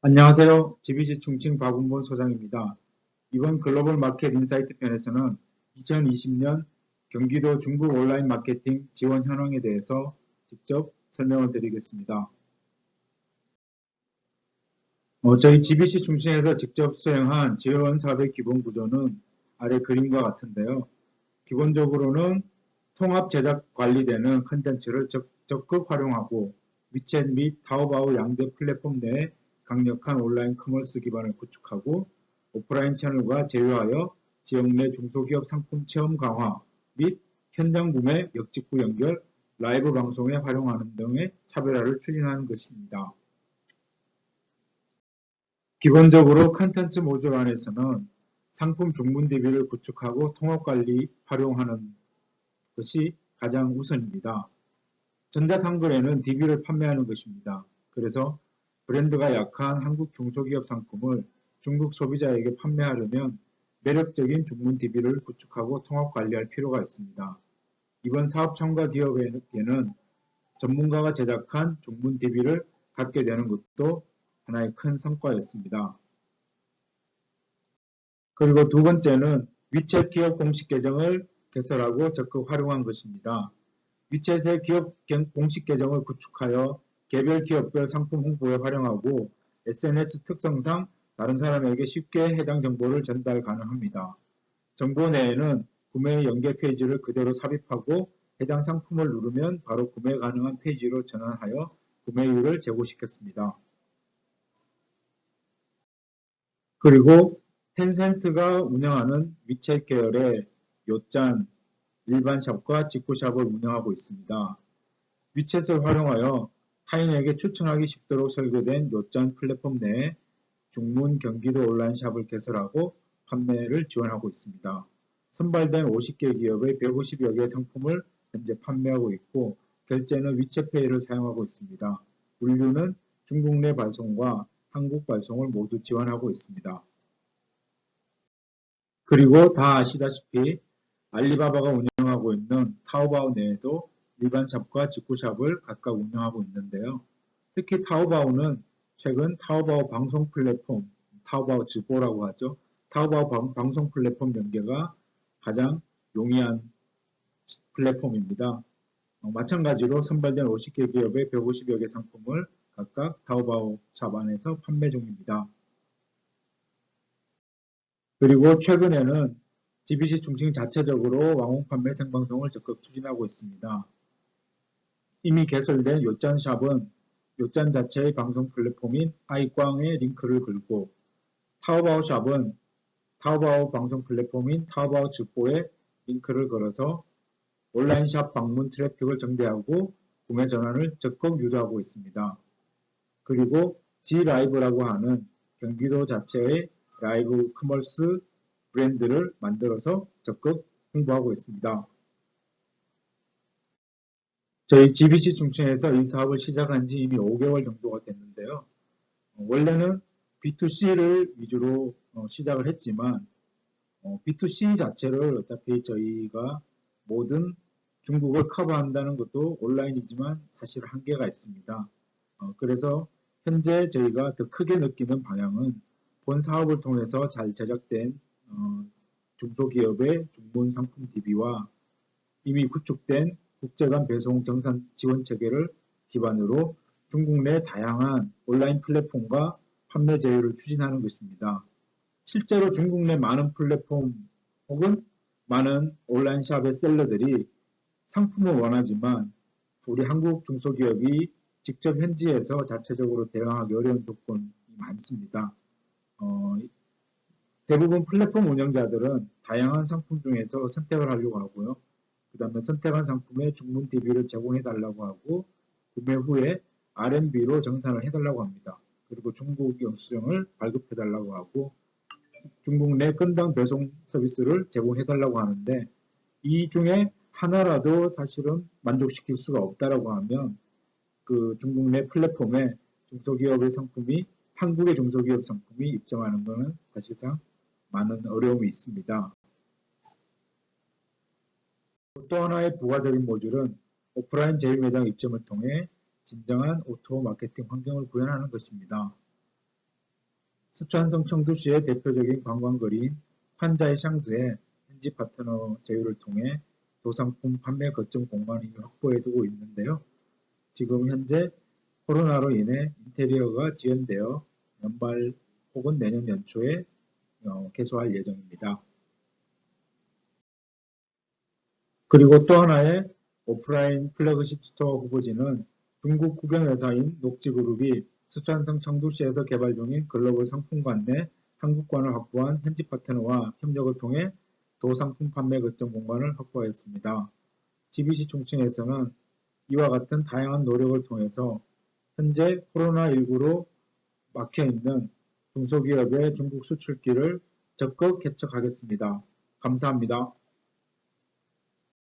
안녕하세요. GBC 충칭 박운본 소장입니다. 이번 글로벌 마켓 인사이트 편에서는 2020년 경기도 중국 온라인 마케팅 지원 현황에 대해서 직접 설명을 드리겠습니다. 어, 저희 GBC 중심에서 직접 수행한 지원 사업의 기본 구조는 아래 그림과 같은데요. 기본적으로는 통합 제작 관리되는 컨텐츠를 적, 극 활용하고 위챗 및 타오바오 양대 플랫폼 내에 강력한 온라인 커머스 기반을 구축하고 오프라인 채널과 제휴하여 지역 내 중소기업 상품 체험 강화 및 현장 구매, 역직구 연결, 라이브 방송에 활용하는 등의 차별화를 추진하는 것입니다. 기본적으로 컨텐츠 모듈 안에서는 상품 중문 DB를 구축하고 통합관리 활용하는 것이 가장 우선입니다. 전자상거래는 DB를 판매하는 것입니다. 그래서 브랜드가 약한 한국 중소기업 상품을 중국 소비자에게 판매하려면 매력적인 중문 DB를 구축하고 통합 관리할 필요가 있습니다. 이번 사업 참가 기업에게는 전문가가 제작한 중문 DB를 갖게 되는 것도 하나의 큰 성과였습니다. 그리고 두 번째는 위챗 기업 공식 계정을 개설하고 적극 활용한 것입니다. 위챗의 기업 공식 계정을 구축하여 개별 기업별 상품 홍보에 활용하고 SNS 특성상 다른 사람에게 쉽게 해당 정보를 전달 가능합니다. 정보 내에는 구매 연계 페이지를 그대로 삽입하고 해당 상품을 누르면 바로 구매 가능한 페이지로 전환하여 구매율을 제고시켰습니다. 그리고 텐센트가 운영하는 위챗 계열의 요짠, 일반샵과 직구샵을 운영하고 있습니다. 위챗을 활용하여 타인에게 추천하기 쉽도록 설계된 요짠 플랫폼 내에 중문 경기도 온라인 샵을 개설하고 판매를 지원하고 있습니다. 선발된 50개 기업의 150여 개의 상품을 현재 판매하고 있고 결제는 위챗페이를 사용하고 있습니다. 물류는 중국 내 발송과 한국 발송을 모두 지원하고 있습니다. 그리고 다 아시다시피 알리바바가 운영하고 있는 타오바오 내에도 일반샵과 직구샵을 각각 운영하고 있는데요. 특히 타오바오는 최근 타오바오 방송 플랫폼, 타오바오直播라고 하죠. 타오바오 방 송 플랫폼 연계가 가장 용이한 플랫폼입니다. 어, 마찬가지로 선발된 50개 기업의 150여 개 상품을 각각 타오바오 샵 안에서 판매 중입니다. 그리고 최근에는 GBC 중심 자체적으로 왕홍 판매 생방송을 적극 추진하고 있습니다. 이미 개설된 요짠샵은 요짠 자체의 방송 플랫폼인 아이꽝의 링크를 걸고 타오바오 샵은 타오바오 방송 플랫폼인 타오바오 직보에 링크를 걸어서 온라인 샵 방문 트래픽을 정대하고 구매 전환을 적극 유도하고 있습니다. 그리고 G라이브라고 하는 경기도 자체의 라이브 커머스 브랜드를 만들어서 적극 홍보하고 있습니다. 저희 GBC 중층에서 이 사업을 시작한 지 이미 5개월 정도가 됐는데요. 어, 원래는 B2C를 위주로 어, 시작을 했지만 어, B2C 자체를 어차피 저희가 모든 중국을 커버한다는 것도 온라인이지만 사실 한계가 있습니다. 그래서 현재 저희가 더 크게 느끼는 방향은 본 사업을 통해서 잘 제작된 중소기업의 중문 상품 DB와 이미 구축된 국제간 배송 정산 지원 체계를 기반으로 중국 내 다양한 온라인 플랫폼과 판매 제휴를 추진하는 것입니다. 실제로 중국 내 많은 플랫폼 혹은 많은 온라인 샵의 셀러들이 상품을 원하지만 우리 한국 중소기업이 직접 현지에서 자체적으로 대응하기 어려운 조건이 많습니다. 어, 대부분 플랫폼 운영자들은 다양한 상품 중에서 선택을 하려고 하고요. 그 다음에 선택한 상품에 중문 DB를 제공해 달라고 하고 구매 후에 RMB로 정산을 해 달라고 합니다. 그리고 중국 영수증을 발급해 달라고 하고 중국 내 건당 배송 서비스를 제공해 달라고 하는데 이 중에 하나라도 사실은 만족시킬 수가 없다라고 하면 그 중국 내 플랫폼에 중소기업의 상품이 한국의 중소기업 상품이 입점하는 것은 사실상 많은 어려움이 있습니다. 또 하나의 부가적인 모듈은 오프라인 제휴 매장 입점을 통해 진정한 오토 마케팅 환경을 구현하는 것입니다. 스촨성 청두시의 대표적인 관광거리인 환자이샹즈의 현지 파트너 제휴를 통해 도상품 판매 거점 공간을 확보해두고 있는데요. 지금 현재 코로나로 인해 인테리어가 지연되어 연말 혹은 내년 연초에 어, 개소할 예정입니다. 그리고 또 하나의 오프라인 플래그십 스토어 후보지는 중국 국영회사인 녹지그룹이 수천성 청두시에서 개발 중인 글로벌 상품관 내 한국관을 확보한 현지 파트너와 협력을 통해 도상품 판매 거점 공간을 확보하였습니다. GBC 총층에서는 이와 같은 다양한 노력을 통해서 현재 코로나19로 막혀있는 중소기업의 중국 수출기를 적극 개척하겠습니다. 감사합니다.